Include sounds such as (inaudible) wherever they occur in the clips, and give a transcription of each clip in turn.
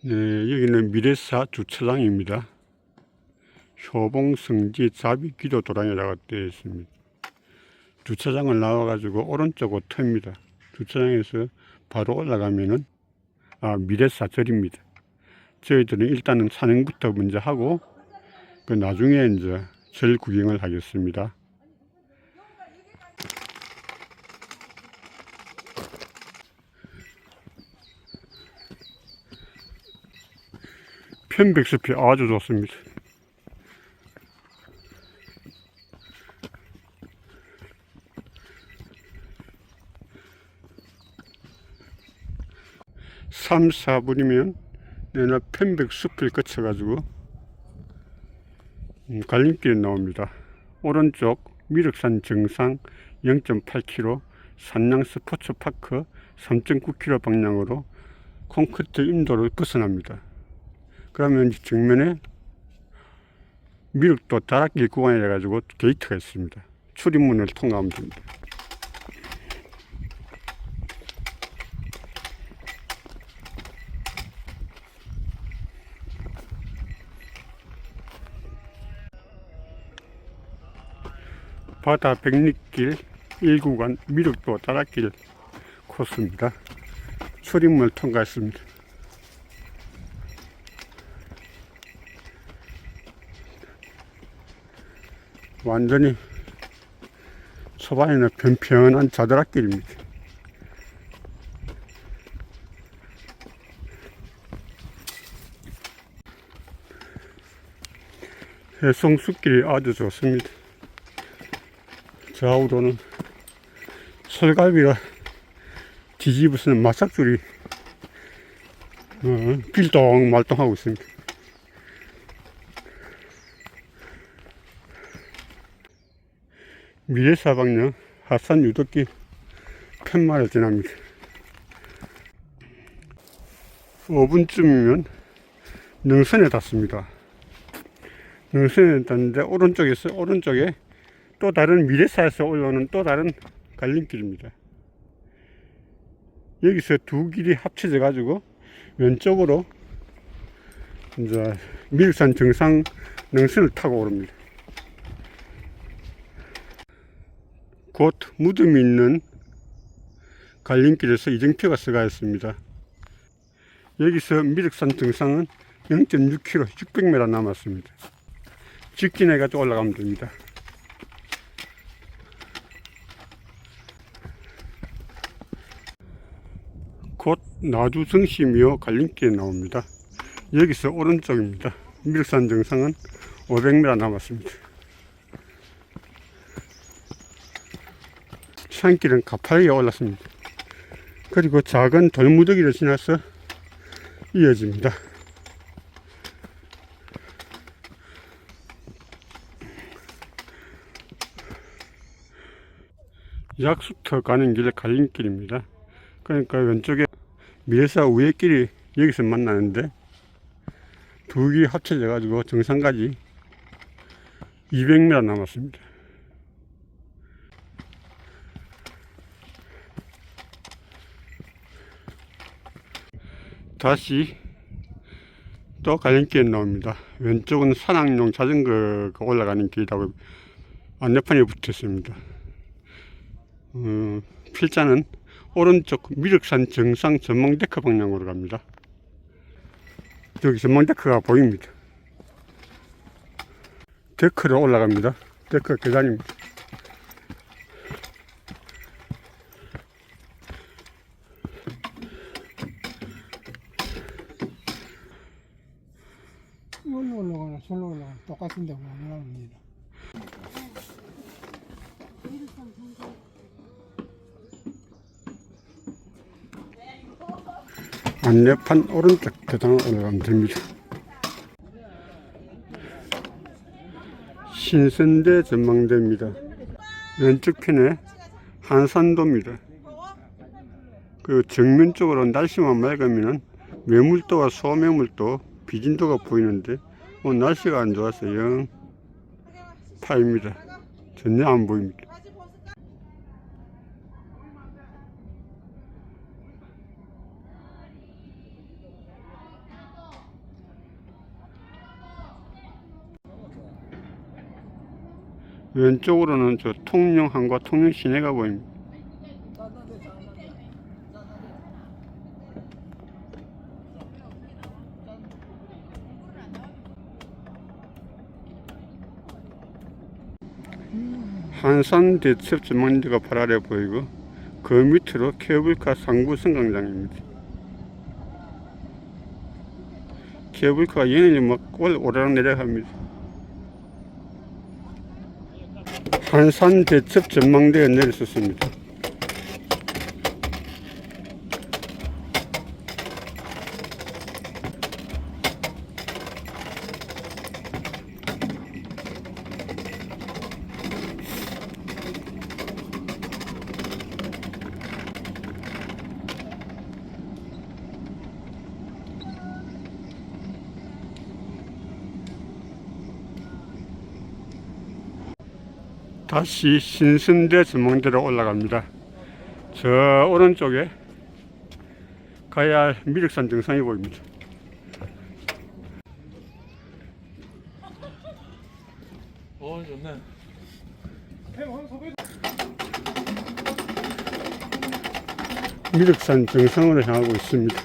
네, 여기는 미래사 주차장입니다. 효봉성지 자비기도 도랑이라고 되어 있습니다. 주차장을 나와가지고 오른쪽으로 틉니다. 주차장에서 바로 올라가면은 아, 미래사 절입니다. 저희들은 일단은 산행부터 먼저 하고 그 나중에 이제 절 구경을 하겠습니다. 편백숲이 아주 좋습니다. 삼, 사분이면 내나 편백숲을 거쳐가지고 음, 갈림길에 나옵니다. 오른쪽 미륵산 정상 0.8km 산양 스포츠파크 3.9km 방향으로 콘크리트 인도를 벗어납니다. 그러면 정면에 미륵도 다락길 구간이라 가지고 게이트가 있습니다. 출입문을 통과하면 됩니다. 바다 백리길 1구간 미륵도 다락길 코스입니다. 출입문을 통과했습니다. 완전히 초반에는 편편한 자드락길입니다. 해송숲길이 아주 좋습니다. 좌우로는 솔갈비가 뒤집어쓰는 마삭줄이 어, 빌동말동하고 있습니다. 미래사방역 하산 유도길 팻말을 지납니다. 5분쯤이면 능선에 닿습니다. 능선에 닿는데 오른쪽에서 오른쪽에 또 다른 미래사에서 올라오는 또 다른 갈림길입니다. 여기서 두 길이 합쳐져 가지고 왼쪽으로 이제 밀산 정상 능선을 타고 오릅니다. 곧 무덤이 있는 갈림길에서 이정표가 써가 있습니다. 여기서 미륵산 등산은 0.6km, 600m 남았습니다. 직진해가지고 올라가면 됩니다. 곧 나주성심이요 갈림길에 나옵니다. 여기서 오른쪽입니다. 미륵산 정상은 500m 남았습니다. 산길은 가파르게 올랐습니다. 그리고 작은 돌무더기를 지나서 이어집니다. 약수터 가는 길에 갈림길입니다. 그러니까 왼쪽에 미래사 우회 길이 여기서 만나는데 두 길이 합쳐져 가지고 정상까지 200m 남았습니다. 다시 또 갈림길에 나옵니다. 왼쪽은 산악용 자전거가 올라가는 길이라고 안내판에 붙어 있습니다. 어, 필자는 오른쪽 미륵산 정상 전망데크 방향으로 갑니다. 여기 전망데크가 보입니다. 데크로 올라갑니다. 데크 계단입니다. 저로 올라가나 똑같은데 뭐 올라갑니다. 안내판 오른쪽 계단을 올라가면 됩니다. 신선대 전망대입니다. 왼쪽 편에 한산도입니다. 그 정면 쪽으로 날씨만 맑으면 매물도와 소매물도 비진도가 보이는데 오늘 날씨가 안 좋았어요. 파입니다. 전혀 안 보입니다. 왼쪽으로는 저 통영항과 통영시내가 보입니다. 한산 대첩 전망대가 발 아래 보이고 그 밑으로 케이블카 상부 승강장입니다. 케이블카가 얘네들이 막 올- 오르락 내려갑니다. 한산 대첩 전망대에 내렸었습니다. 다시 신선대 전망대로 올라갑니다. 저 오른쪽에 가야 할 미륵산 정상이 보입니다. 어 좋네. 미륵산 정상으로 향하고 있습니다.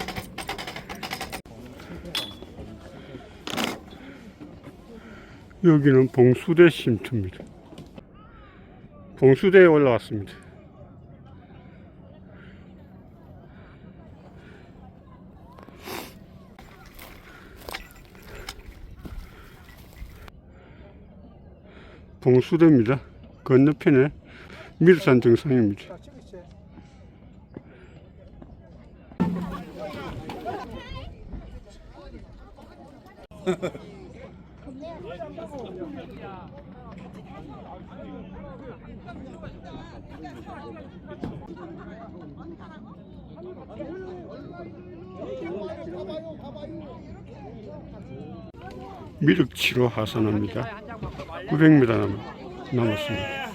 여기는 봉수대 쉼터입니다. 봉수대에 올라왔습니다. 봉수대입니다. 건너편에 미륵산 정상입니다. (laughs) 미륵치로 하산합니다. 900m 남, 남았습니다.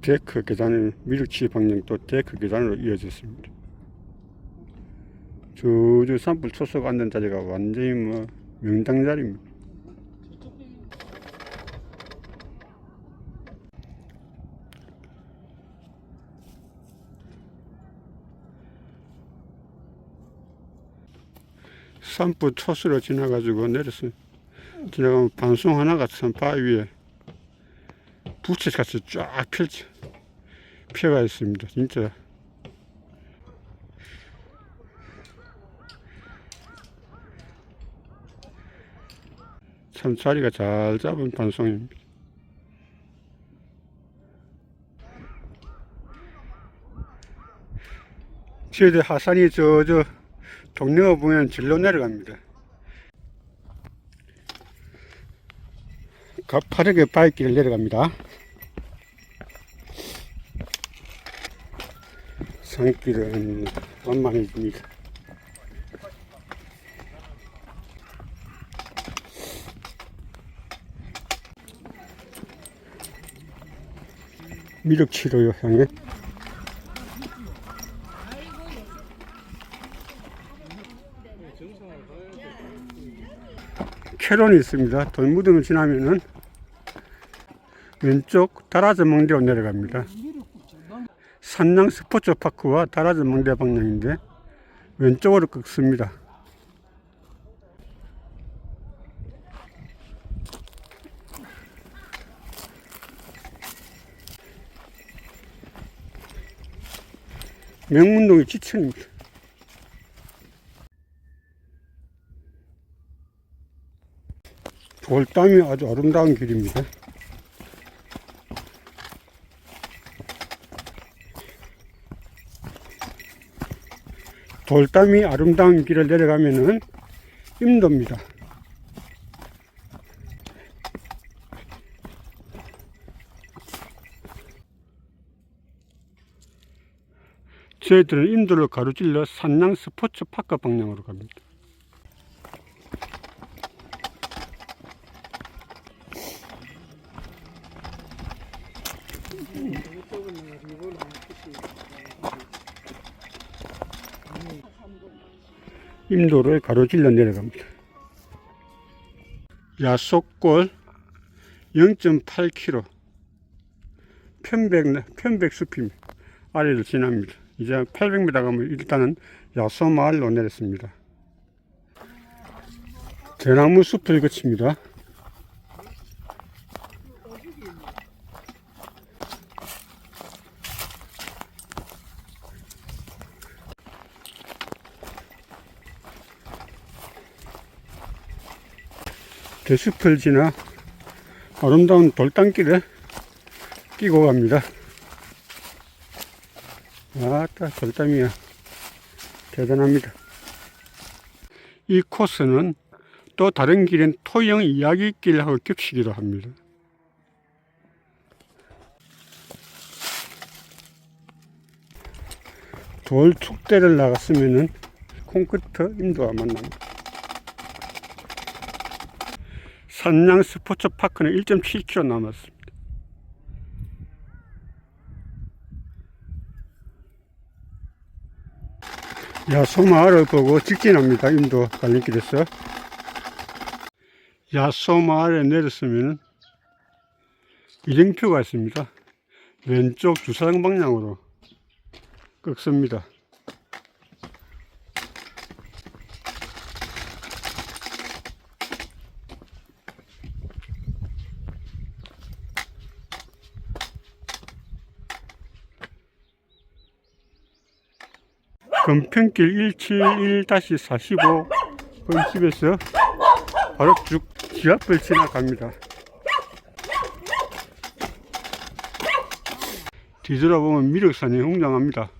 데크 계단은 미륵치 방향도 데크 계단으로 이어졌습니다. 저저 산불 초소가 앉은 자리가 완전히 뭐 명당 자리입니다. 산불 초소로 지나가지고 내렸어요. 지나가면 반송 하나가 산 바위 위에 부채같이 쫙 펼쳐 펴가 있습니다. 진짜 참 자리가 잘 잡은 반송입니다. 저희들 하산이 저, 저, 동네가 보면 절로 내려갑니다. 가파르게 바위길을 내려갑니다. 산길은 완만해집니다. 미륵치로 향해 캐론이 있습니다. 돌무덤을 지나면은 왼쪽 다라전망대로 내려갑니다. 산랑 스포츠파크와 다라전망대 방향인데 왼쪽으로 꺾습니다. 명문동의 지천입니다. 돌담이 아주 아름다운 길입니다. 돌담이 아름다운 길을 내려가면은 임도입니다. 저희들은 임도를 가로질러 산랑 스포츠 파크 방향으로 갑니다. 임도를 가로질러 내려갑니다. 야속골 0.8km 편백, 편백 숲이 아래를 지납니다. 이제 800m 가면 일단은 야소 마을로 내렸습니다. 대나무 숲을 거칩니다. 대숲을 지나 아름다운 돌담길을 끼고 갑니다. 아따, 돌담이야. 대단합니다. 이 코스는 또 다른 길인 토영 이야기길하고 겹치기도 합니다. 돌 축대를 나갔으면은 콘크리트 인도와 만납니다. 산양 스포츠 파크는 1.7km 남았습니다. 야소마을을 보고 직진합니다. 인도 갈림길에서. 야소마을에 내렸으면 이정표가 있습니다. 왼쪽 주차장 방향으로 꺾습니다. 금평길 171-45 번 집에서 바로 쭉 지하철 지나갑니다. 뒤돌아보면 미륵산이 웅장합니다.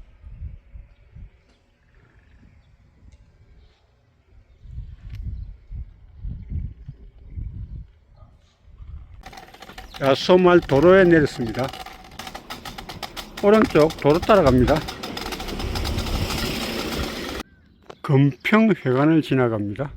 야소말 도로에 내렸습니다. 오른쪽 도로 따라갑니다. 금평회관을 지나갑니다.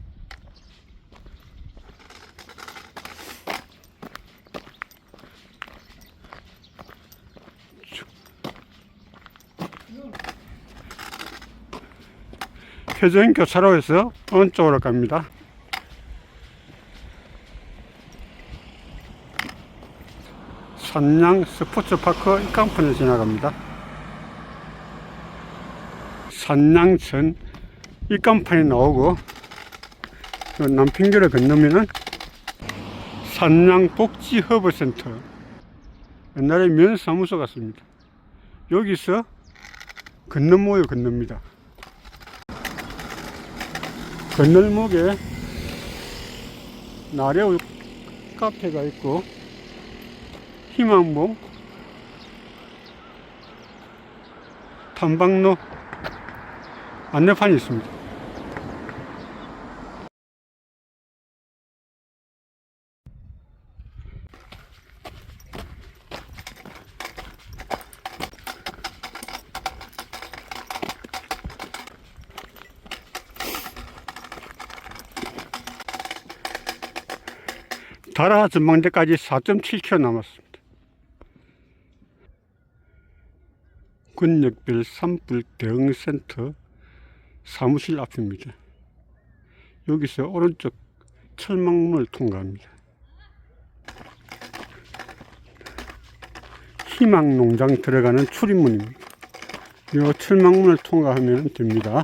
표정 교차로에서 오른쪽으로 갑니다. 산양 스포츠파크 입간판을 지나갑니다. 산양천 입간판이 나오고 그 남평교를 건너면은 산양복지허브센터 옛날에 면사무소 같습니다. 여기서 건너모여 건넙니다. 건널목에 나래우 카페가 있고 희망봉 탐방로 안내판이 있습니다. 다라 전망대까지 4.7km 남았습니다. 군역별 산불 대응센터 사무실 앞입니다. 여기서 오른쪽 철망문을 통과합니다. 희망농장 들어가는 출입문입니다. 이 철망문을 통과하면 됩니다.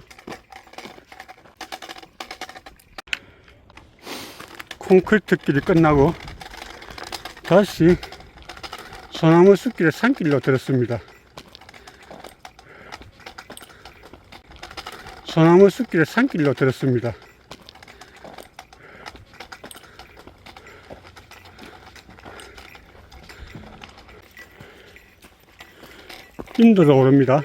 콘크리트 길이 끝나고 다시 소나무 숲길의 산길로 들었습니다. 소나무 숲길의 산길로 들었습니다. 인도로 오릅니다.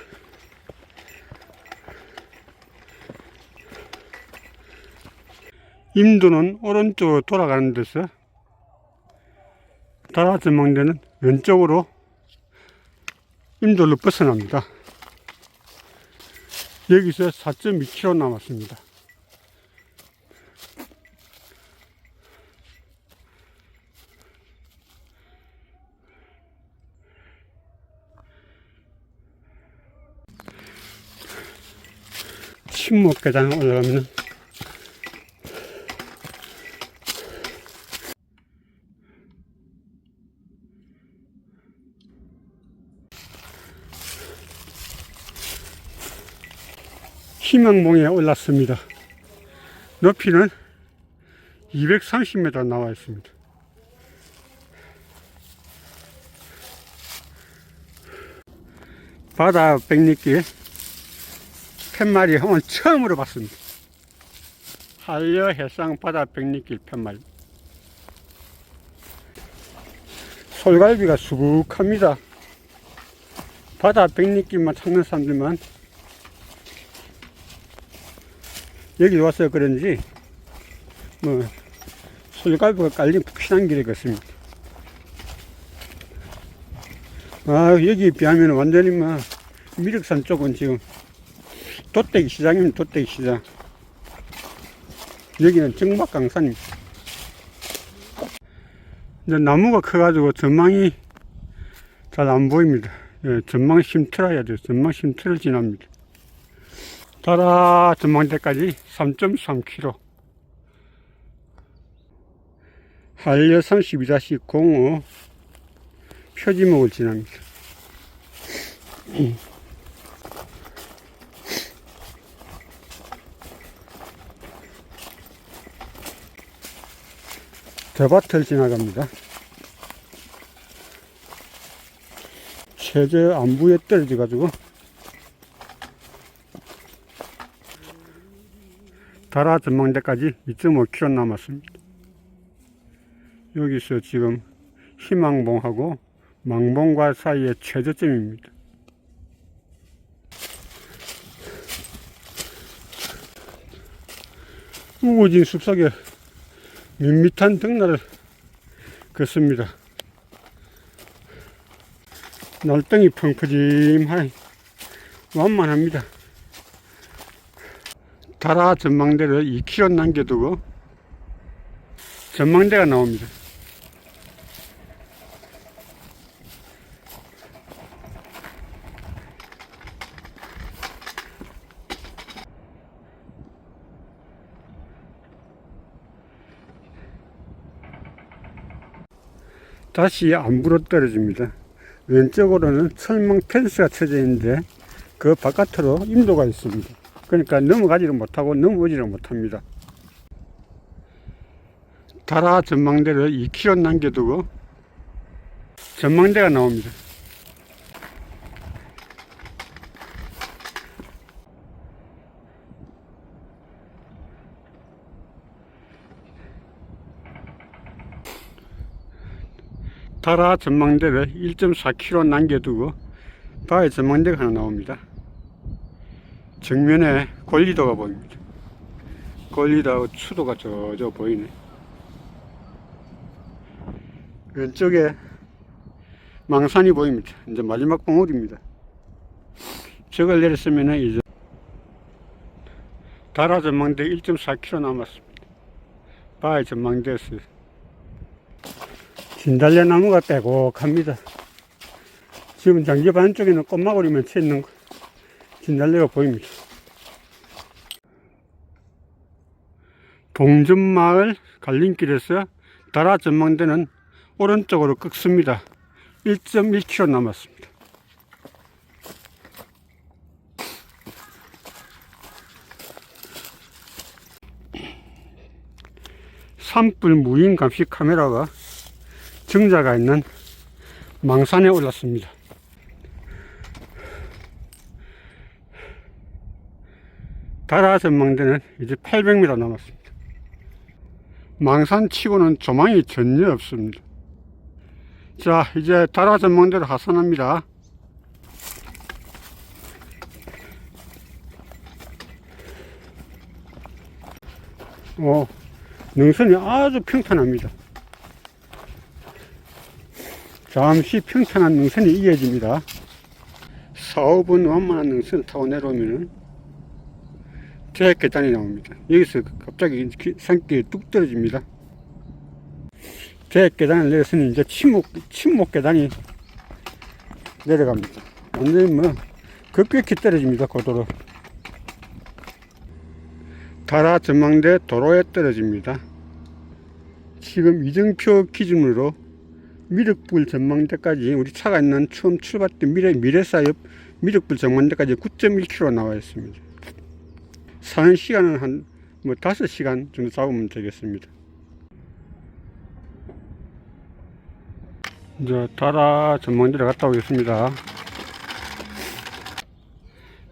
임도는 오른쪽으로 돌아가는 데서 다라 전망대는 왼쪽으로 임도를 벗어납니다. 여기서 4.2km 남았습니다. 침묵 계단 올라가면 희망봉에 올랐습니다. 높이는 230m 나와 있습니다. 바다 백리길 팻말이 오늘 처음으로 봤습니다. 한려 해상 바다 백리길 팻말. 솔갈비가 수북합니다. 바다 백리길만 찾는 사람들만 여기 와서 그런지 뭐 솔갈비가 깔린 푹신한 길이 같습니다. 아 여기 비하면 완전히 막 미륵산 쪽은 지금 돛대기 시장이면 돛대기 시장 여기는 정박강산입니다. 이제 나무가 커가지고 전망이 잘 안 보입니다. 예, 전망 쉼틀어야 돼요. 전망 쉼틀을 지납니다. 달아 전망대까지 3.3km. 한려 32-05 표지목을 지납니다. 대밭을 지나갑니다. 최저 안부에 떨어져 가지고 달아 전망대까지 2.5km 남았습니다. 여기서 지금 희망봉하고 망봉과 사이의 최저점입니다. 우거진 숲속에 밋밋한 등날을 걷습니다. 날덩이 펑퍼짐하니 완만합니다. 달아 전망대를 2km 남겨두고 전망대가 나옵니다. 다시 안부로 떨어집니다. 왼쪽으로는 철망 펜스가 쳐져 있는데 그 바깥으로 임도가 있습니다. 그러니까 넘어가지를 못하고 넘어오지를 못합니다. 달아 전망대를 2km 남겨두고 전망대가 나옵니다. 달아 전망대를 1.4km 남겨두고 바위 전망대가 하나 나옵니다. 정면에 권리도가 보입니다. 권리도하고 추도가 저저 보이네. 왼쪽에 망산이 보입니다. 이제 마지막 봉우리입니다. 저걸 내렸으면 이제 달아 전망대 1.4km 남았습니다. 바위 전망대에서 진달래 나무가 빼곡합니다. 지금 장집 안쪽에는 꽃마구리만 쳐 있는 거- 진달래가 보입니다. 봉전마을 갈림길에서 달아 전망대는 오른쪽으로 꺾습니다. 1.1km 남았습니다. 산불 무인 감시 카메라가 정자가 있는 망산에 올랐습니다. 달아 전망대는 이제 800m 남았습니다. 망산 치고는 조망이 전혀 없습니다. 자, 이제 달아 전망대로 하산합니다. 어, 능선이 아주 평탄합니다. 잠시 평탄한 능선이 이어집니다. 4, 5분 완만한 능선을 타고 내려오면 은 트랙 계단이 나옵니다. 여기서 갑자기 기- 산길이 뚝 떨어집니다. 트랙 계단을 내려서는 이제 침묵, 침묵 계단이 내려갑니다. 완전히 뭐, 급격히 떨어집니다. 고도로. 달아 전망대 도로에 떨어집니다. 지금 이정표 기준으로 미륵불 전망대까지 우리 차가 있는 처음 출발된 미래, 미래사 옆 미륵불 전망대까지 9.1km 나와 있습니다. 사는 시간은 한 뭐 다섯 시간 정도 잡으면 되겠습니다. 이제 다라 전망대로 갔다 오겠습니다.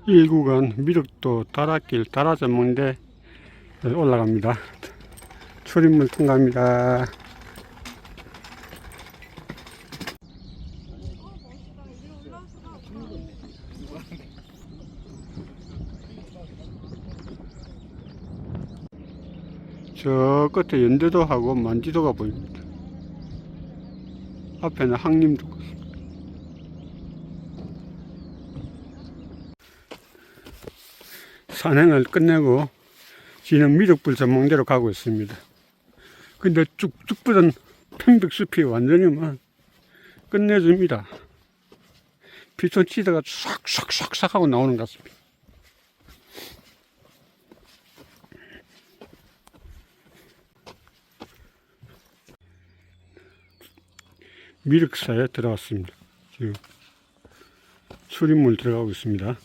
1구간 미륵도 다라길 다라 전망대 올라갑니다. 출입문 통과합니다. 저 끝에 연대도하고 만지도가 보입니다. 앞에는 항림도. 산행을 끝내고 지금 미륵불 전망대로 가고 있습니다. 근데 쭉쭉 뻗은 편백숲이 완전히 막 끝내줍니다. 피톤 치다가 싹싹싹싹 하고 나오는 것 같습니다. 미륵사에 들어왔습니다. 지금 출입문 들어가고 있습니다.